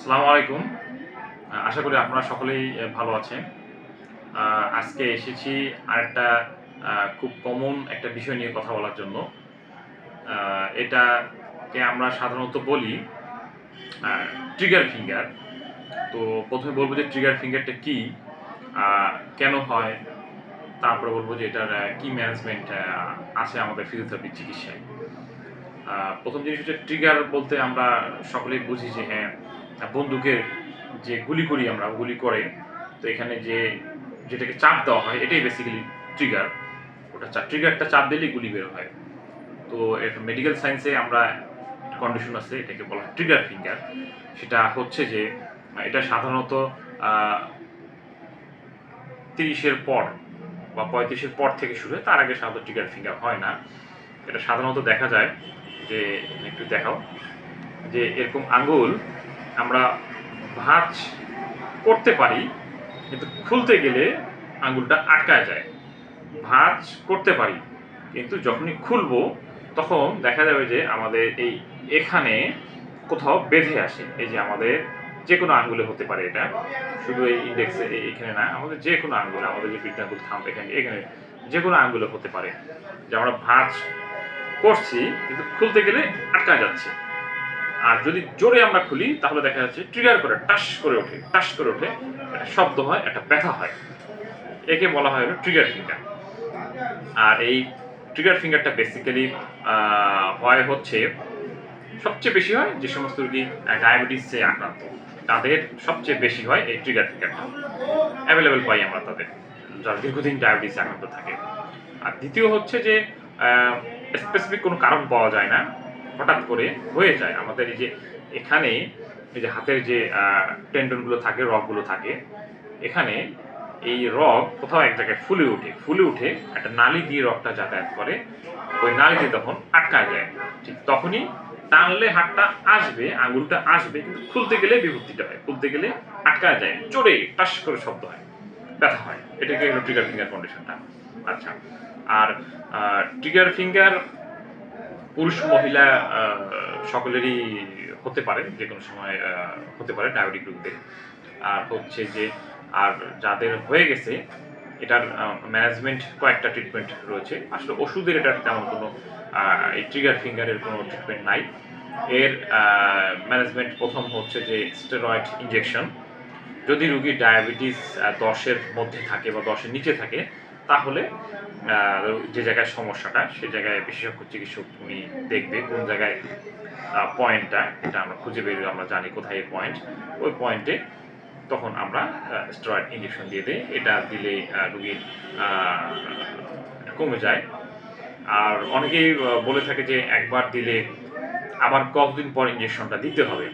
আসসালামু আলাইকুম। আশা করি আপনারা সকলেই ভালো আছেন। আজকে এসেছি আরেকটা খুব কমন একটা বিষয় নিয়ে কথা বলার জন্য। এটাকে আমরা সাধারণত বলি ট্রিগার ফিঙ্গার তো প্রথমে বলব যে ট্রিগার ফিঙ্গারটা কি কেন হয়, তারপরে বলব যে এটার কি ম্যানেজমেন্ট আছে আমাদের ফিজিওথেরাপি চিকিৎসায়। প্রথম জিনিস হচ্ছে ট্রিগার বলতে আমরা সকলেই বুঝি যে হ্যাঁ বন্দুকের যে গুলি করি আমরা, গুলি করে, তো এখানে যে, যেটাকে চাপ দেওয়া হয়, এটাই বেসিক্যালি ট্রিগার ওটা ট্রিগারটা চাপ দিলেই গুলি বের হয়। তো এটা মেডিকেল সায়েন্সে আমরা কন্ডিশন আছে, এটাকে বলা হয় ট্রিগার ফিঙ্গার সেটা হচ্ছে যে, এটা সাধারণত তিরিশের পর বা পঁয়ত্রিশের পর থেকে শুরু হয়, তার আগে সাধারণত ট্রিগার ফিঙ্গার হয় না। এটা সাধারণত দেখা যায় যে, একটু দেখাও, যে এরকম আঙ্গুল আমরা ভাঁজ করতে পারি, কিন্তু খুলতে গেলে আঙুলটা আটকায় যায়। ভাঁজ করতে পারি, কিন্তু যখনই খুলবো, তখন দেখা যাবে যে আমাদের এই এখানে কোথাও বেঁধে আসে। এই যে আমাদের যে কোনো আঙ্গুলে হতে পারে এটা। শুধু এই ইন্ডেক্সে এখানে না, আমাদের যে কোনো আঙ্গুলে, আমাদের যে বৃদ্ধাঙ্গুল থাম এখানে এখানে যে কোনো আঙ্গুলে হতে পারে। যে আমরা ভাঁজ করছি, কিন্তু খুলতে গেলে আটকা যাচ্ছে। আর যদি জোরে আমরা খুলি, তাহলে দেখা যাচ্ছে ট্রিগার করে টাস করে ওঠে, টাস করে ওঠে, একটা শব্দ হয়, একটা ব্যথা হয়। একে বলা হয় ট্রিগার ফিঙ্গার আর এই ট্রিগার ফিঙ্গারটা বেসিক্যালি হয় হচ্ছে, সবচেয়ে বেশি হয় যে সমস্ত রোগী ডায়াবেটিসে আক্রান্ত, তাদের সবচেয়ে বেশি হয় এই ট্রিগার ফিঙ্গারটা অ্যাভেলেবেল পাই আমরা তাদের, যারা দীর্ঘদিন ডায়াবেটিস আক্রান্ত থাকে। আর দ্বিতীয় হচ্ছে যে স্পেসিফিক কোনো কারণ পাওয়া যায় না। হঠাৎ করে হয়ে যায়। আমাদের এই যে এখানে এই যে হাতের যে টেন্ডনগুলো থাকে, রগগুলো থাকে, এখানে এই রগ কোথাও এক জায়গায় ফুলে ওঠে ফুলে উঠে একটা নালি দিয়ে রগটা যাতায়াত করে। ওই নালিতে তখন আটকা যায়। ঠিক তখনই টানলে হাতটা আসবে, আঙুলটা আসবে, কিন্তু খুলতে গেলে বিভক্তিটা হয়। খুলতে গেলে আটকা যায়। জোরে টাস করে শব্দ হয়। ব্যথা হয়। এটাকে ট্রিগার ফিঙ্গার কন্ডিশনটা আচ্ছা। আর ট্রিগার ফিঙ্গার পুরুষ মহিলা সকলেরই হতে পারে, যে কোনো সময় হতে পারে ডায়াবেটিক রোগীদের। আর হচ্ছে যে, আর যাদের হয়ে গেছে, এটার ম্যানেজমেন্ট কয়েকটা ট্রিটমেন্ট রয়েছে। আসলে ওষুধের এটার তেমন কোনো এই ট্রিগার ফিঙ্গারের কোনো ট্রিটমেন্ট নাই। এর ম্যানেজমেন্ট প্রথম হচ্ছে যে স্টেরয়েড ইনজেকশন যদি রুগীর ডায়াবেটিস দশের মধ্যে থাকে বা দশের নিচে থাকে তাহলে যে জায়গায় সমস্যাটা, সে জায়গায় বিশেষজ্ঞ চিকিৎসক উনি দেখবে কোন জায়গায় পয়েন্টটা এটা আমরা খুঁজে বের, আমরা জানি কোথায় পয়েন্ট ওই পয়েন্টে তখন আমরা স্টেরয়েড ইঞ্জেকশন দিয়ে দিই। এটা দিলে রুগীর কমে যায়। আর অনেকেই বলে থাকে যে একবার দিলে আবার কতদিন পর ইঞ্জেকশনটা দিতে হবে।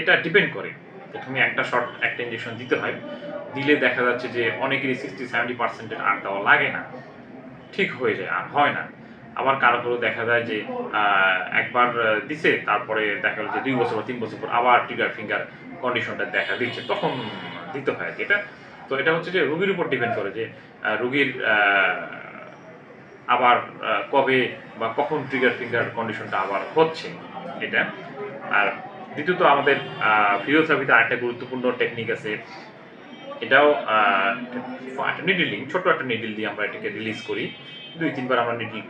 এটা ডিপেন্ড করে। প্রথমে একটা শর্ট একটা ইঞ্জেকশন দিতে হয়। দিলে দেখা যাচ্ছে যে অনেকেরই সিক্সটি সেভেন্টি পার্সেন্টের আর দেওয়া লাগে না। ঠিক হয়ে যায়, আর হয় না। আবার কারও কারও দেখা যায় যে একবার দিছে, তারপরে দেখা গেল যে দুই বছর বা তিন বছর পর আবার ট্রিগার ফিঙ্গার কন্ডিশনটা দেখা দিচ্ছে, তখন দিতে হয় আর এটা, তো এটা হচ্ছে যে রুগীর উপর ডিপেন্ড করে যে রুগীর আবার কবে বা কখন ট্রিগার ফিঙ্গার কন্ডিশনটা আবার হচ্ছে এটা। আর দ্বিতীয়ত আমাদের ফিজিওথেরাপিতে আরেকটা গুরুত্বপূর্ণ টেকনিক আছে এটাও একটা নিডিলিং ছোট একটা নিডিল দিয়ে আমরা এটাকে রিলিজ করি। দুই, তিনবার আমরা নিডিল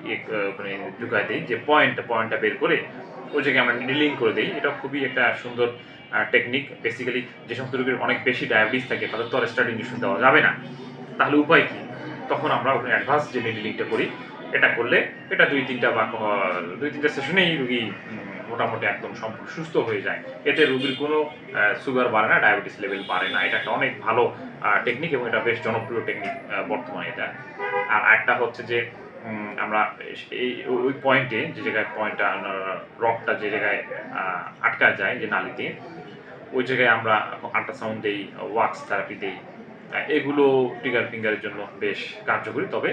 মানে ঢুকাই দিই, যে পয়েন্টটা পয়েন্টটা বের করে ওই জায়গায় আমরা নিডিলিং করে দিই। এটা খুবই একটা সুন্দর টেকনিক বেসিক্যালি যে সমস্ত রোগীর অনেক বেশি ডায়াবেটিস থাকে, তাদের তো আর ইঞ্জেকশন দেওয়া যাবে না। তাহলে উপায় কী? তখন আমরা ওখানে অ্যাডভান্স যে নিডিলিংটা করি, এটা করলে এটা দুই, তিনটা বা দুই, তিনটা সেশনেই রুগী মোটামুটি একদম সুস্থ হয়ে যায়। এতে রুগীর কোনো সুগার বাড়ে না ডায়াবেটিস লেভেল বাড়ে না। এটা একটা অনেক ভালো টেকনিক এবং এটা বেশ জনপ্রিয় টেকনিক বর্তমানে এটা। আর একটা হচ্ছে যে আমরা এই, ওই পয়েন্টে যে জায়গায় পয়েন্টটা রকটা যে জায়গায় আটকা যায়, যে নালিতে, ওই জায়গায় আমরা আল্ট্রাসাউন্ড দেই ওয়াক্স থেরাপি দেই। এগুলো ট্রিগার ফিঙ্গারের জন্য বেশ কার্যকরী। তবে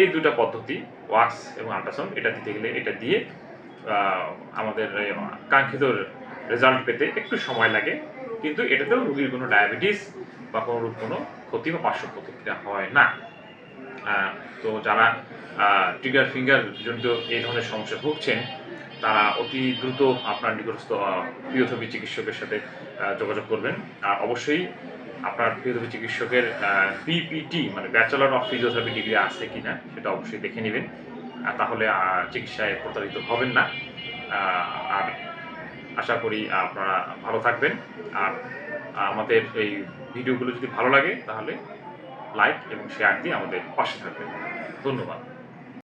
এই দুটা পদ্ধতি ওয়াক্স এবং আল্ট্রাসাউন্ড এটা দিতে গেলে এটা দিয়ে আমাদের কাঙ্ক্ষিত রেজাল্ট পেতে একটু সময় লাগে। কিন্তু এটাতেও রুগীর কোনো ডায়াবেটিস বা কোনো রূপ কোনো ক্ষতি বা পার্শ্ব প্রতিক্রিয়া হয় না। তো যারা ট্রিগার ফিঙ্গার জনিত এই ধরনের সমস্যা ভুগছেন, তারা অতি দ্রুত আপনার নিকটস্থ ফিজিওথেরাপি চিকিৎসকের সাথে যোগাযোগ করবেন। আর অবশ্যই আপনার ফিজিওথেরাপি চিকিৎসকের বিপিটি মানে ব্যাচেলর অফ ফিজিওথেরাপি ডিগ্রি আছে কিনা, সেটা অবশ্যই দেখে নেবেন। তাহলে চিকিৎসায় প্রতারিত হবেন না। আর আশা করি আপনারা ভালো থাকবেন। আর আমাদের এই ভিডিওগুলো যদি ভালো লাগে, তাহলে লাইক এবং শেয়ার দিয়ে আমাদের পাশে থাকবেন। ধন্যবাদ।